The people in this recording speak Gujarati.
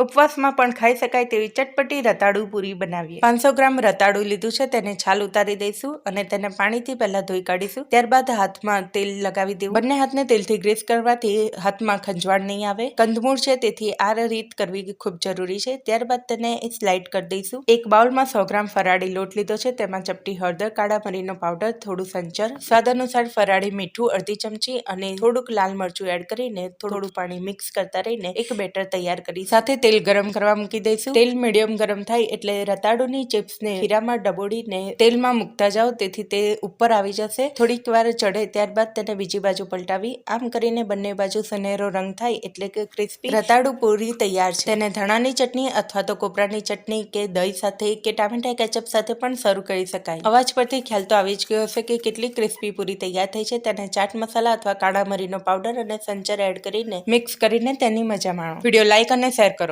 ઉપવાસમાં પણ ખાઈ શકાય તેવી ચટપટી રતાળુ પૂરી બનાવીએ. પાંચસો ગ્રામ રતાળુ લીધું છે, તેને છાલ ઉતારી દઈશું અને તેને પાણીથી પહેલા ધોઈ કાઢીશું. ત્યારબાદ હાથમાં તેલ લગાવી દેવું. બંને હાથને તેલથી ગ્રીસ કરવાથી હાથમાં ખંજવાળ નહીં આવે. કંદમૂળ છે, તેથી આ રીત કરવી ખૂબ જરૂરી છે. ત્યારબાદ તેને સ્લાઇડ કરી દઈશું. એક બાઉલમાં સો ગ્રામ ફરાળી લોટ લીધો છે, તેમાં ચપટી હળદર, કાળા મરીનો પાવડર, થોડું સંચર. સ્વાદ અનુસાર ફરાળી મીઠું, અડધી ચમચી અને થોડુંક લાલ મરચું એડ કરીને થોડું પાણી મિક્સ કરતા રહીને એક બેટર તૈયાર કરી સાથે તેલ ગરમ કરવા મૂકી દઈશું. તેલ મીડિયમ ગરમ થાય એટલે રતાળુની ચિપ્સને ખીરામાં ડબોડીને તેલમાં મૂકતા જાઓ, તેથી તે ઉપર આવી જશે. થોડીક વાર ચડે ત્યારબાદ તેને બીજી બાજુ પલટાવી. આમ કરીને બંને બાજુ સુનેરો રંગ થાય એટલે કે ક્રિસ્પી. રતાળુ પૂરી તૈયાર છે. તેને ધણાની ચટણી અથવા તો કોપરાની ચટણી કે દહીં સાથે કે ટામેટા કેચઅપ સાથે પણ સર્વ કરી શકાય. અવાજ પરથી ખ્યાલ તો આવી જ ગયો હશે કે કેટલી ક્રિસ્પી પૂરી તૈયાર થઈ છે. તેને ચાટ મસાલા અથવા કાળા મરીનો પાવડર અને સંચર એડ કરીને મિક્સ કરીને તેની મજા માણો. વીડિયો લાઇક અને શેર કરો.